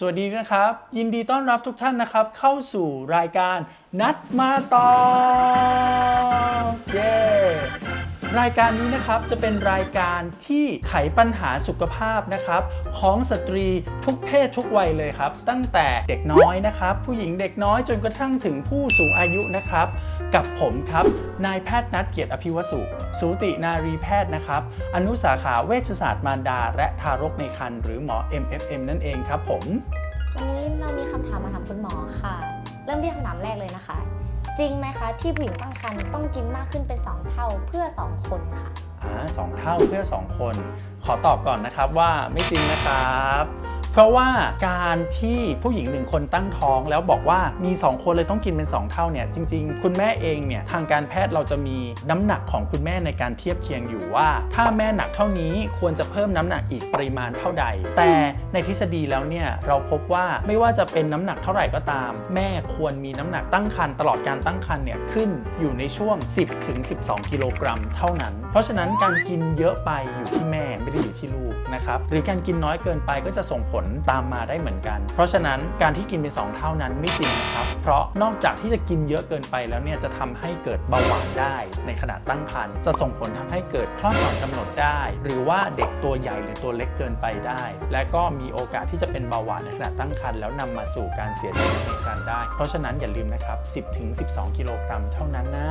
สวัสดีนะครับ ยินดีต้อนรับทุกท่านนะครับ เข้าสู่รายการนัดมาตอ รายการนี้นะครับจะเป็นรายการที่ไขปัญหาสุขภาพนะครับ ของสตรีทุกเพศทุกวัยเลยครับ ตั้งแต่เด็กน้อยนะครับ ผู้หญิงเด็กน้อยจนกระทั่งถึงผู้สูงอายุนะครับ กับผมครับนายแพทย์นัดเกียรติอภิวสุสูตินารีแพทย์นะครับ อนุสาขาเวชศาสตร์มารดา และทารกในครรภ์หรือหมอ MFM นั่นเองครับผม วันนี้เรามีคำถามมาถามคุณหมอค่ะ เริ่มที่คำถามแรกเลยนะคะ จริงไหมคะที่ผู้หญิงตั้งครรภ์ต้องกินมากขึ้นเป็น 2 เท่าเพื่อ 2 คนค่ะ อ่าสองเท่าเพื่อ 2 คน ขอตอบก่อนนะครับว่าไม่จริงนะครับ เพราะว่าการที่ผู้หญิงหนึ่งคนตั้งท้องแล้วบอกว่ามี 2 คนเลยต้องกินเป็น 2 เท่าเนี่ยจริง ๆ คุณแม่เองเนี่ยทางการแพทย์เราจะมีน้ำหนักของคุณแม่ในการเทียบเคียงอยู่ว่า ถ้าแม่หนักเท่านี้ควรจะเพิ่มน้ำหนักอีกปริมาณเท่าใด แต่ในทฤษฎีแล้วเนี่ยเราพบว่าไม่ว่าจะเป็นน้ำหนักเท่าไหร่ก็ตาม แม่ควรมีน้ำหนักตั้งครรภ์ตลอดการตั้งครรภ์เนี่ยขึ้นอยู่ในช่วง 10ถึง12 กิโลกรัมเท่านั้น เพราะฉะนั้นการกินเยอะไปอยู่ที่แม่ไม่ได้อยู่ที่ลูกนะครับหรือการกินน้อยเกินไปก็จะส่งผลตามมาได้เหมือนกัน เพราะฉะนั้นการที่กินเป็นสองเท่านั้นไม่จริงนะครับ เพราะนอกจากที่จะกินเยอะเกินไปแล้วเนี่ยจะทำให้เกิดเบาหวานได้ ในขณะตั้งครรภ์จะส่งผลทำให้เกิดคลอดก่อนกำหนดได้ หรือว่าเด็กตัวใหญ่หรือตัวเล็กเกินไปได้ และก็มีโอกาสที่จะเป็นเบาหวานในขณะตั้งครรภ์แล้วนำมาสู่การเสียชีวิตในครรภ์ได้ เพราะฉะนั้นอย่าลืมนะครับ 10-12 กิโลกรัมเท่านั้นนะ